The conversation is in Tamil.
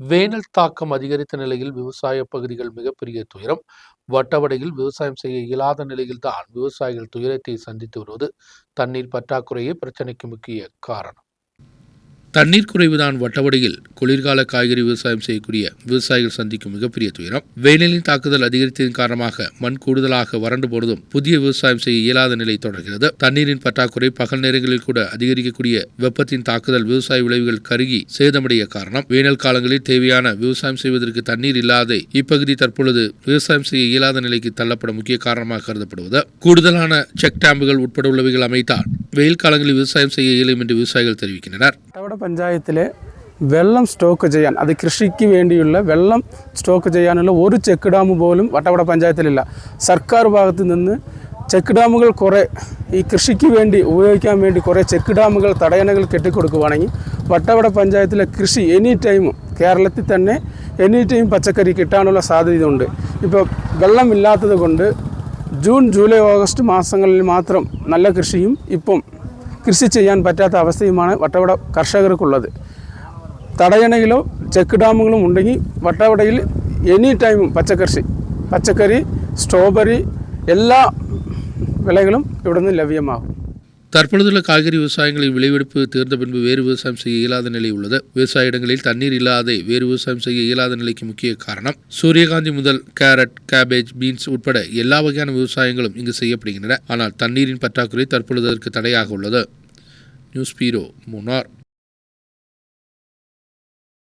வேனல் தாக்கம் அதிகரித்த நிலையில் விவசாய பகுதிகள் மிகப்பெரிய துயரம். வட்டவடையில் விவசாயம் செய்ய இயலாத நிலையில்தான் விவசாயிகள் துயரத்தை சந்தித்து வருவது தண்ணீர் பற்றாக்குறையே பிரச்சனைக்கு முக்கிய காரணம். தண்ணீர் குறைவுதான் வட்டவடையில் குளிர்கால காய்கறி விவசாயம் செய்யக்கூடிய விவசாயிகள் சந்திக்கும் மிகப்பெரிய துயரம். வெயிலின் தாக்குதல் அதிகரித்ததன் காரணமாக மண் கூடுதலாக வறண்டு போனதும் புதிய விவசாயம் செய்ய இயலாத நிலை தொடர்கிறது. தண்ணீரின் பற்றாக்குறை பகல் நேரங்களில் கூட அதிகரிக்கக்கூடிய வெப்பத்தின் தாக்குதல் விவசாய விளைவுகள் கருகி சேதமடைய காரணம். வேனல் காலங்களில் தேவையான விவசாயம் செய்வதற்கு தண்ணீர் இல்லாத இப்பகுதி தற்பொழுது விவசாயம் செய்ய இயலாத நிலைக்கு தள்ளப்பட முக்கிய காரணமாக கருதப்படுவது. கூடுதலான செக் டேம்புகள் உட்பட உள்ளவைகள் அமைத்தால் வெயில் കാലങ്ങളിൽ விவசாயம் செய்ய இயலும் என்று விவசாயிகள் தெரிவிக்கின்றனர் വട്ടവട പഞ്ചായത്തിലെ വെള്ളം സ്റ്റോക്ക് ചെയ്യാൻ അത് കൃഷിക്ക് വേണ്ടിയുള്ള വെള്ളം സ്റ്റോക്ക് ചെയ്യാനുള്ള ഒരു ചെക്ക് ഡാം പോലും വട്ടവട പഞ്ചായത്തിലില്ല സർക്കാർ ഭാഗത്ത് നിന്ന് ചെക്ക് ഡാമുകൾ കുറേ ഈ കൃഷിക്ക് വേണ്ടി ഉപയോഗിക്കാൻ വേണ്ടി കുറേ ചെക്ക് ഡാമുകൾ തടയണകൾ കെട്ടിക്കൊടുക്കുവാണെങ്കിൽ വട്ടവട പഞ്ചായത്തിലെ കൃഷി എനി ടൈമും കേരളത്തിൽ തന്നെ എനി ടൈം പച്ചക്കറി കിട്ടാനുള്ള സാധ്യതയുണ്ട് ഇപ്പോൾ വെള്ളമില്ലാത്തത് കൊണ്ട് ജൂൺ ജൂലൈ ഓഗസ്റ്റ് മാസങ്ങളിൽ മാത്രം നല്ല കൃഷിയും ഇപ്പം കൃഷി ചെയ്യാൻ പറ്റാത്ത അവസ്ഥയുമാണ് വട്ടവട കർഷകർക്കുള്ളത്. തടയണയിലോ ചെക്ക് ഡാമുകളും ഉണ്ടെങ്കിൽ വട്ടവടയിൽ എനി ടൈമും പച്ചക്കൃഷി പച്ചക്കറി സ്ട്രോബെറി എല്ലാ വിളകളും ഇവിടുന്ന് ലഭ്യമാകും. தற்பொழுதுள்ள காய்கறி விவசாயங்களின் விளைவெடுப்பு தேர்ந்த பின்பு வேறு விவசாயம் செய்ய இயலாத நிலை உள்ளது. விவசாய இடங்களில் தண்ணீர் இல்லாத வேறு விவசாயம் செய்ய இயலாத நிலைக்கு முக்கிய காரணம் சூரியகாந்தி முதல் கேரட் கேபேஜ் பீன்ஸ் உட்பட எல்லா வகையான விவசாயங்களும் இங்கு செய்யப்படுகின்றன. ஆனால் தண்ணீரின் பற்றாக்குறை தற்பொழுது அதற்கு தடையாக உள்ளது. News bureau Munnar.